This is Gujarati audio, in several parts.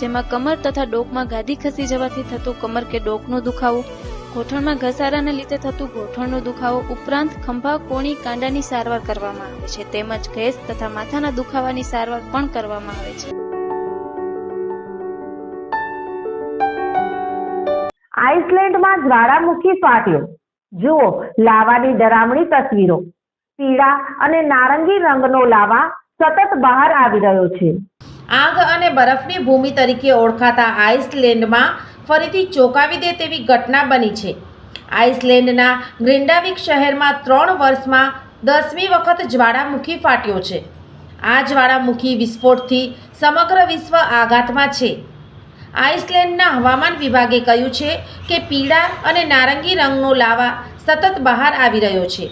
જેમાં કમર તથા ડોકમાં ગાદી ખસી જવાથી થતું કમર કે ડોકનો દુખાવો ઘોઠણમાં ઘસારાને લીધે થતું ઘોઠણનો દુખાવો ઉપરાંત ખંભા, કોણી, કાંડાની સારવાર કરવામાં આવે છે. તેમજ ગેસ તથા માથાના દુખાવાની સારવાર પણ કરવામાં આવે છે. આઇસલેન્ડમાં જ્વાળામુખી ફાટ્યો જુઓ, લાવાની ડરામણી તસવીરો. પીળા અને નારંગી રંગનો લાવા સતત બહાર આવી રહ્યો છે. આગ અને બરફની ભૂમિ તરીકે ઓળખાતા આઇસલેન્ડમાં ફરીથી ચોંકાવી દે તેવી ઘટના બની છે. આઇસલેન્ડના ગ્રિન્ડાવિક શહેરમાં ત્રણ વર્ષમાં દસમી વખત જ્વાળામુખી ફાટ્યો છે. આ જ્વાળામુખી વિસ્ફોટથી સમગ્ર વિશ્વ આઘાતમાં છે. આઇસલેન્ડના હવામાન વિભાગે કહ્યું છે કે પીળા અને નારંગી રંગનો લાવા સતત બહાર આવી રહ્યો છે.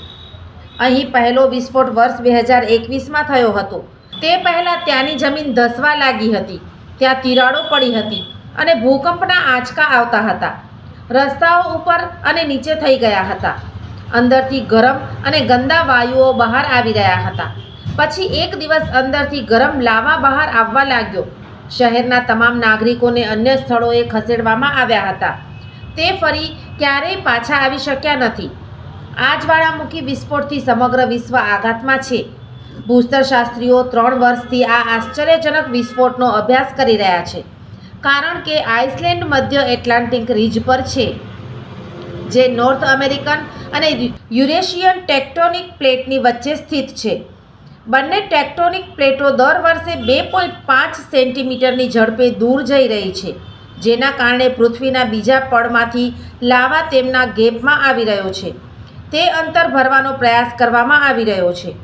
અહીં પહેલો વિસ્ફોટ વર્ષ બે હજાર એકવીસમાં થયો હતો. તે પહેલાં ત્યાંની જમીન ધસવા લાગી હતી. ત્યાં તિરાડો પડી હતી અને ભૂકંપના આંચકા આવતા હતા. રસ્તાઓ ઉપર અને નીચે થઈ ગયા હતા. અંદરથી ગરમ અને ગંદા વાયુઓ બહાર આવી રહ્યા હતા. પછી એક દિવસ અંદરથી ગરમ લાવા બહાર આવવા લાગ્યો. શહેરના તમામ નાગરિકોને અન્ય સ્થળોએ ખસેડવામાં આવ્યા હતા. તે ફરી ક્યારેય પાછા આવી શક્યા નથી. આ જ્વાળામુખી વિસ્ફોટથી સમગ્ર વિશ્વ આઘાતમાં છે. ભૂસ્તરશાસ્ત્રીઓ ત્રણ વર્ષથી આ આશ્ચર્યજનક વિસ્ફોટનો અભ્યાસ કરી રહ્યા છે. કારણ કે આઇસલેન્ડ મધ્ય એટલાન્ટિક રીજ પર છે, જે નોર્થ અમેરિકન અને યુરેશિયન ટેક્ટોનિક પ્લેટની વચ્ચે સ્થિત છે. બંને ટેક્ટોનિક પ્લેટો દર વર્ષે બે પોઈન્ટ પાંચ સેન્ટીમીટરની ઝડપે દૂર જઈ રહી છે, જેના કારણે પૃથ્વીના બીજા પડમાંથી લાવા તેમના ગેપમાં આવી રહ્યો છે. તે અંતર ભરવાનો પ્રયાસ કરવામાં આવી રહ્યો છે.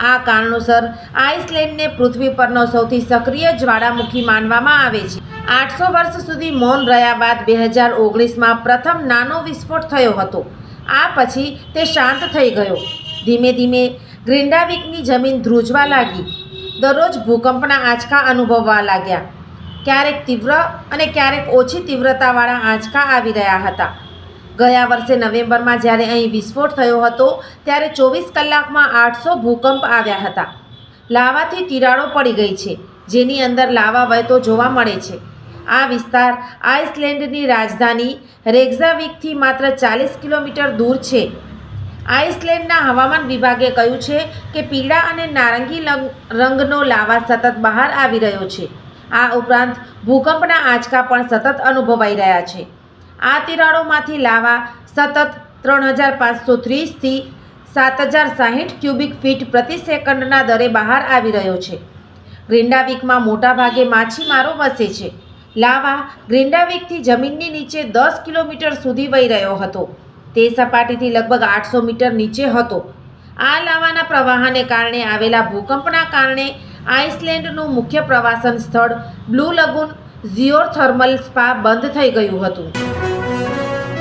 આ કારણોસર આઇસલેન્ડને પૃથ્વી પરનો સૌથી સક્રિય જ્વાળામુખી માનવામાં આવે છે. આઠસો વર્ષ સુધી મૌન રહ્યા બાદ બે હજાર ઓગણીસમાં પ્રથમ નાનો વિસ્ફોટ થયો હતો. આ પછી તે શાંત થઈ ગયો. ધીમે ધીમે ગ્રિન્ડાવિકની જમીન ધ્રુજવા લાગી. દરરોજ ભૂકંપના આંચકા અનુભવવા લાગ્યા. ક્યારેક તીવ્ર અને ક્યારેક ઓછી તીવ્રતાવાળા આંચકા આવી રહ્યા હતા. ગયા વર્ષે નવેમ્બરમાં જ્યારે અહીં વિસ્ફોટ થયો હતો, ત્યારે ચોવીસ કલાકમાં આઠસો ભૂકંપ આવ્યા હતા. લાવાથી તિરાડો પડી ગઈ છે. જેની અંદર લાવા વહેતો જોવા મળે છે. આ વિસ્તાર આઇસલેન્ડની રાજધાની રેગ્ઝાવિકથી માત્ર ચાલીસ કિલોમીટર દૂર છે. આઇસલેન્ડના હવામાન વિભાગે કહ્યું છે કે પીળા અને નારંગી રંગનો લાવા સતત બહાર આવી રહ્યો છે. આ ઉપરાંત ભૂકંપના આંચકા પણ સતત અનુભવાઈ રહ્યા છે. આ તિરાડોમાંથી લાવા સતત ત્રણ હજાર પાંચસો ત્રીસથી સાત હજાર સાહીઠ ક્યુબિક ફીટ પ્રતિ સેકન્ડના દરે બહાર આવી રહ્યો છે. ગ્રિન્ડાવિકમાં મોટાભાગે માછીમારો વસે છે. લાવા ગ્રિન્ડાવિકથી જમીનની નીચે દસ કિલોમીટર સુધી વહી રહ્યો હતો. તે સપાટીથી લગભગ આઠસો મીટર નીચે હતો. આ લાવાના પ્રવાહને કારણે આવેલા ભૂકંપના કારણે આઇસલેન્ડનું મુખ્ય પ્રવાસન સ્થળ બ્લુ લગુન ઝિયોથર્મલ સ્પા બંધ થઈ ગયું હતું.